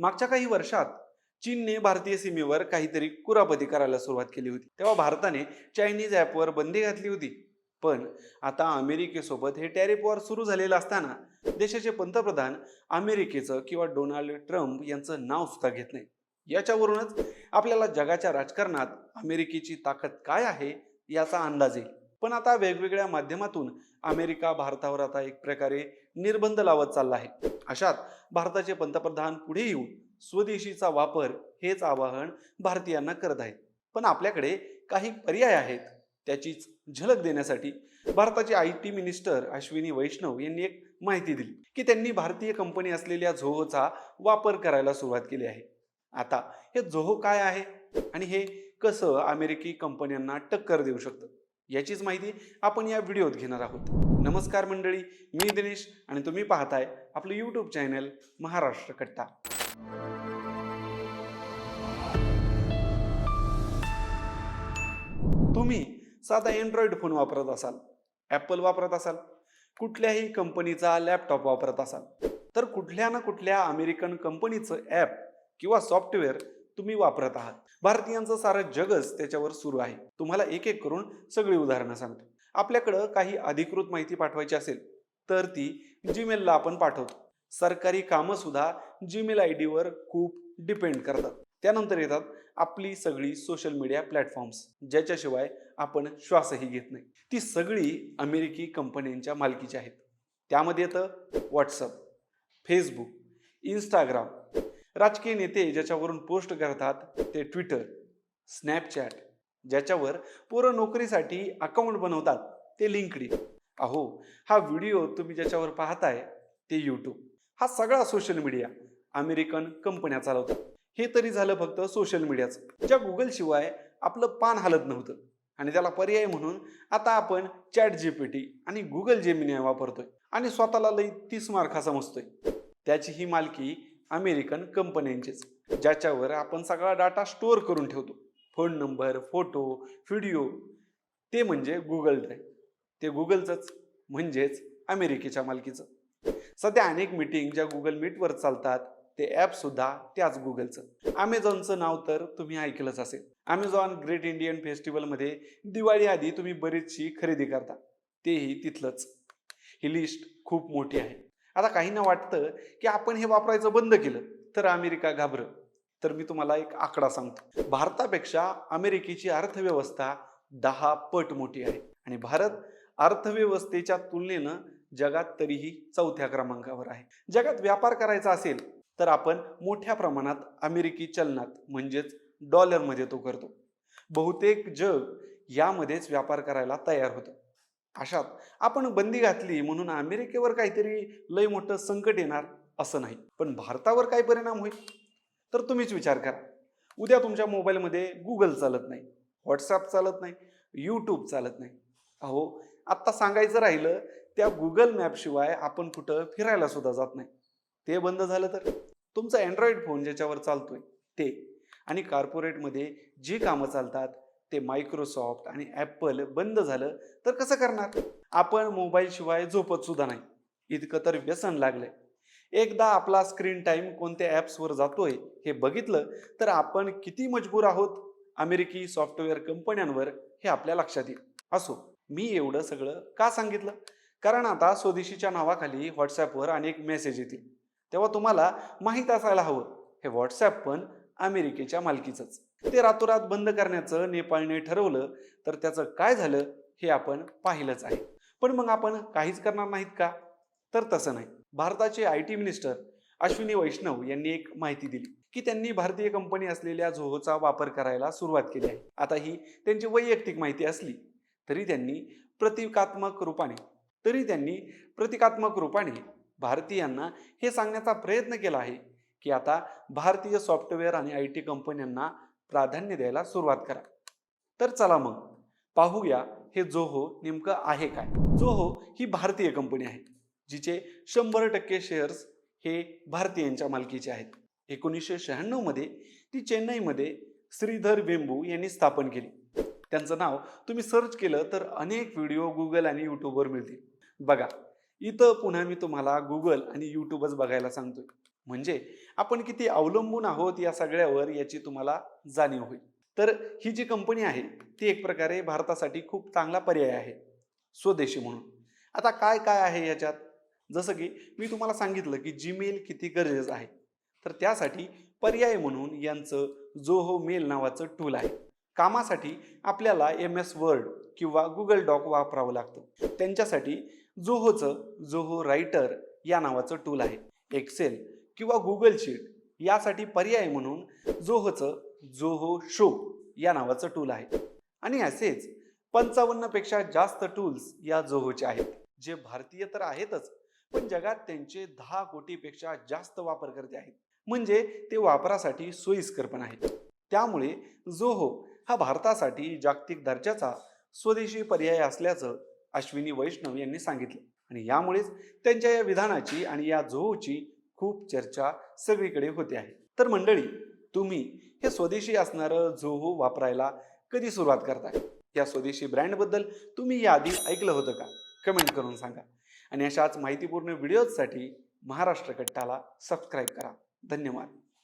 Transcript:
मागच्या काही वर्षात चीनने भारतीय सीमेवर काहीतरी कुरापती करायला सुरुवात केली होती. तेव्हा भारताने चायनीज ॲपवर बंदी घातली होती. पण आता अमेरिकेसोबत हे टॅरिफ वॉर सुरू झालेलं असताना देशाचे पंतप्रधान अमेरिकेचं किंवा डोनाल्ड ट्रम्प यांचं नाव सुद्धा घेत नाही. याच्यावरूनच आपल्याला जगाच्या राजकारणात अमेरिकेची ताकद काय आहे याचा अंदाज येईल. पण आता वेगवेगळ्या माध्यमातून अमेरिका भारतावर आता एक प्रकारे निर्बंध लावत चालला आहे. अशात भारताचे पंतप्रधान पुढे येऊन स्वदेशीचा वापर हेच आवाहन भारतीयांना करत आहेत. पण आपल्याकडे काही पर्याय आहेत त्याचीच झलक देण्यासाठी भारताचे I T minister Ashwini Vaishnaw यांनी एक माहिती दिली की त्यांनी भारतीय कंपनी असलेल्या झोहोचा वापर करायला सुरुवात केली आहे. आता हे झोहो काय आहे आणि हे कसं अमेरिकी कंपन्यांना टक्कर देऊ शकतं? याचीच माहिती आपण या व्हिडिओत घेणार आहोत. नमस्कार मंडळी मी दिनेश आणि तुम्ही पाहताय आपलं यूट्यूब चॅनल महाराष्ट्र कट्टा. तुम्ही साधा अँड्रॉइड फोन वापरत असाल ॲपल वापरत असाल कुठल्याही कंपनीचा लॅपटॉप वापरत असाल तर कुठल्या ना कुठल्या अमेरिकन कंपनीचं ॲप किंवा सॉफ्टवेअर तुम्ही वापरत आहात. भारतीयांचं सारं जगच त्याच्यावर सुरू आहे. तुम्हाला एक एक करून सगळी उदाहरणं सांगतो. आपल्याकडं काही अधिकृत माहिती पाठवायची असेल तर ती जीमेलला आपण पाठवतो. सरकारी कामं सुद्धा जीमेल आय डीवर खूप डिपेंड करतात. त्यानंतर येतात आपली सगळी सोशल मीडिया प्लॅटफॉर्म्स ज्याच्याशिवाय आपण श्वासही घेत नाही. ती सगळी अमेरिकी कंपन्यांच्या मालकीची आहेत. त्यामध्ये येतं व्हॉट्सअप फेसबुक इंस्टाग्राम राजकीय नेते ज्याच्यावरून पोस्ट करतात ते ट्विटर स्नॅपचॅट ज्याच्यावर पोरं नोकरीसाठी अकाउंट बनवतात ते लिंकडी अहो हा व्हिडिओ तुम्ही ज्याच्यावर पाहताय ते यूट्यूब हा सगळा सोशल मीडिया अमेरिकन कंपन्या चालवतात हे तरी झालं फक्त सोशल मीडियाचं ज्या गुगल शिवाय आपलं पान हलत नव्हतं. आणि त्याला पर्याय म्हणून आता आपण चॅट जीपीटी आणि गुगल जेमिनी वापरतोय. आणि स्वतःला लई तीस मार्का समजतोय त्याची ही मालकी अमेरिकन कंपन्यांचेच ज्याच्यावर आपण सगळा डाटा स्टोअर करून ठेवतो. फोन नंबर फोटो व्हिडिओ ते म्हणजे गुगल ड्राईव्ह ते गुगलचंच म्हणजेच अमेरिकेच्या मालकीचं. सध्या अनेक मीटिंग ज्या गुगल मीटवर चालतात ते ॲप सुद्धा त्याच गुगलचं अमेझॉनचं नाव तर तुम्ही ऐकलंच असेल. अमेझॉन ग्रेट इंडियन फेस्टिवलमध्ये दिवाळी आधी तुम्ही बरीचशी खरेदी करता. तेही तिथलंच. ही लिस्ट खूप मोठी आहे. आता काहींना वाटतं की आपण हे वापरायचं बंद केलं तर अमेरिका घाबर. तर मी तुम्हाला एक आकडा सांगतो. भारतापेक्षा अमेरिकेची अर्थव्यवस्था दहा पट मोठी आहे. आणि भारत अर्थव्यवस्थेच्या तुलनेनं जगात तरीही चौथ्या क्रमांकावर आहे. जगात व्यापार करायचा असेल तर आपण मोठ्या प्रमाणात अमेरिकी चलनात म्हणजेच डॉलरमध्ये तो करतो. बहुतेक जग यामध्येच व्यापार करायला तयार होतं. अशात आपण बंदी घातली म्हणून अमेरिकेवर काहीतरी लय मोठं संकट येणार असं नाही. पण भारतावर काय परिणाम होईल? तर तुम्हीच विचार करा. उद्या तुमच्या मोबाईलमध्ये गुगल चालत नाही व्हॉट्सॲप चालत नाही यूट्यूब चालत नाही. अहो आत्ता सांगायचं राहिलं त्या गुगल मॅपशिवाय आपण कुठं फिरायला सुद्धा जात नाही. ते बंद झालं तर? तुमचा अँड्रॉइड फोन ज्याच्यावर चालतोय ते. आणि कॉर्पोरेटमध्ये जी कामं चालतात ते मायक्रोसॉफ्ट आणि ॲपल बंद झालं तर कसं करणार? आपण मोबाईलशिवाय झोपत सुद्धा नाही. इतकं तर व्यसन लागलंय. एकदा आपला स्क्रीन टाईम कोणत्या ॲप्सवर जातोय हे बघितलं तर आपण किती मजबूर आहोत? अमेरिकी सॉफ्टवेअर कंपन्यांवर हे आपल्या लक्षात येईल. असो मी एवढं सगळं का सांगितलं? कारण आता स्वदेशीच्या नावाखाली व्हॉट्सॲपवर अनेक मेसेज येतील. तेव्हा तुम्हाला माहीत असायला हवं. हे व्हॉट्सॲप पण अमेरिकेच्या मालकीचंच. ते रातोरात बंद करण्याचं नेपाळने ठरवलं तर त्याचं काय झालं हे आपण पाहिलंच आहे. पण मग आपण काहीच करणार नाहीत का? तर तसं नाही. भारताचे I T minister Ashwini Vaishnaw यांनी एक माहिती दिली की त्यांनी भारतीय कंपनी असलेल्या झोहोचा वापर करायला सुरुवात केली आहे. आता ही त्यांची वैयक्तिक माहिती असली तरी त्यांनी प्रतिकात्मक रूपाने तरी त्यांनी प्रतिकात्मक रूपाने भारतीयांना हे सांगण्याचा प्रयत्न केला आहे की आता भारतीय सॉफ्टवेअर आणि आय टी कंपन्यांना प्राधान्य द्यायला सुरुवात करा. तर चला मग पाहूया हे जोहो नेमकं आहे काय? जोहो ही भारतीय कंपनी आहे जिचे शंभर टक्के शेअर्स हे भारतीयांच्या मालकीचे आहेत. एकोणीसशे शहाण्णवमध्ये ती चेन्नईमध्ये श्रीधर वेंबू यांनी स्थापन केली. त्यांचं नाव तुम्ही सर्च केलं तर अनेक व्हिडिओ गुगल आणि यूट्यूबवर मिळतील. बघा इथं पुन्हा मी तुम्हाला गुगल आणि यूट्यूबच बघायला सांगतोय. म्हणजे आपण किती अवलंबून आहोत या सगळ्यावर याची तुम्हाला जाणीव होईल. तर ही जी कंपनी आहे ती एक प्रकारे भारतासाठी खूप चांगला पर्याय आहे. स्वदेशी म्हणून. आता काय काय आहे याच्यात जसं की मी तुम्हाला सांगितलं की जीमेल किती गरजेचं आहे. तर त्यासाठी पर्याय म्हणून यांचं जोहो मेल नावाचं टूल आहे. कामासाठी आपल्याला एम एस वर्ड किंवा गुगल डॉक वापरावं लागतं. त्यांच्यासाठी जोहोचं जोहो रायटर या नावाचं टूल आहे. एक्सेल किंवा गुगल शीट यासाठी पर्याय म्हणून जोहोचं जोहो शो या नावाचं टूल आहे. आणि असेच पंचावन्नपेक्षा जास्त टूल्स या जोहोचे आहेत. जे भारतीय तर आहेतच पण जगात त्यांचे दहा कोटीपेक्षा जास्त वापरकर्ते आहेत. म्हणजे ते वापरासाठी सोयीस्कर पण आहेत. त्यामुळे जोहो हा भारतासाठी जागतिक दर्जाचा स्वदेशी पर्याय असल्याचं अश्विनी वैष्णव यांनी सांगितलं. आणि यामुळेच त्यांच्या या विधानाची आणि या जोहोची खूप चर्चा सगळीकडे होते आहे. तर मंडळी तुम्ही हे स्वदेशी असणारं झोहो वापरायला कधी सुरुवात करताय? या स्वदेशी ब्रँडबद्दल तुम्ही याआधी ऐकलं होतं का? कमेंट करून सांगा. आणि अशाच माहितीपूर्ण व्हिडिओजसाठी महाराष्ट्र कट्टाला सबस्क्राईब करा. धन्यवाद.